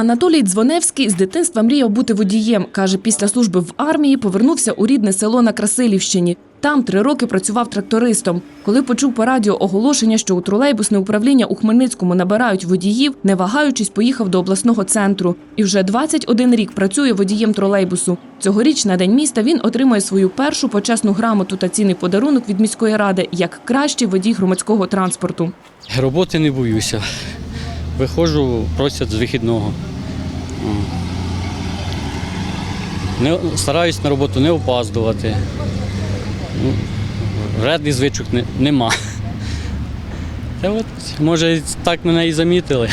Анатолій Дзвоневський з дитинства мріяв бути водієм. Каже, після служби в армії повернувся у рідне село на Красилівщині. Там три роки працював трактористом. Коли почув по радіо оголошення, що у тролейбусне управління у Хмельницькому набирають водіїв, не вагаючись, поїхав до обласного центру. І вже 21 рік працює водієм тролейбусу. Цьогоріч на день міста він отримує свою першу почесну грамоту та цінний подарунок від міської ради як кращий водій громадського транспорту. Роботи не боюся. Виходжу, просять з вихідного. Не, стараюсь на роботу не опаздувати. Ну, вредних звичок не, нема. Та от, може, так мене і замітили.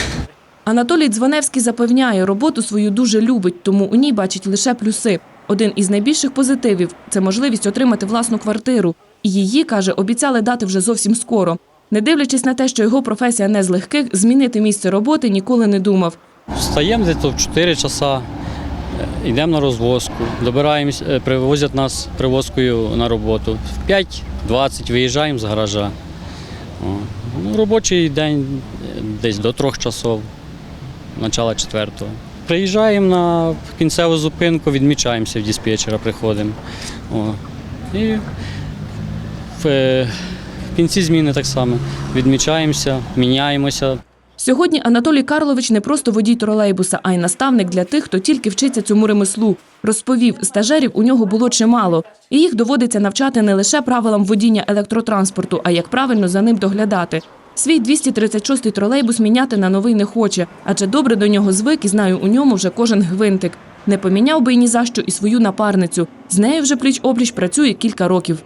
Анатолій Дзвоневський запевняє, роботу свою дуже любить, тому у ній бачить лише плюси. Один із найбільших позитивів це можливість отримати власну квартиру. І її, каже, обіцяли дати вже зовсім скоро. Не дивлячись на те, що його професія не з легких, змінити місце роботи ніколи не думав. Встаємо десь в 4 часа, е, йдемо на розвозку, добираємось, е, привозять нас привозкою на роботу. В 5.20 виїжджаємо з гаража. Ну, робочий день е, десь до трьох часов, начала четвертого. Приїжджаємо на кінцеву зупинку, відмічаємося в диспетчера, приходимо. І в кінці зміни так само відмічаємося, міняємося. Сьогодні Анатолій Карлович не просто водій тролейбуса, а й наставник для тих, хто тільки вчиться цьому ремеслу. Розповів, стажерів у нього було чимало, і їх доводиться навчати не лише правилам водіння електротранспорту, а як правильно за ним доглядати. Свій 236-й тролейбус міняти на новий не хоче, адже добре до нього звик і знаю у ньому вже кожен гвинтик. Не поміняв би й ні за що і свою напарницю. З нею вже пліч опліч працює кілька років.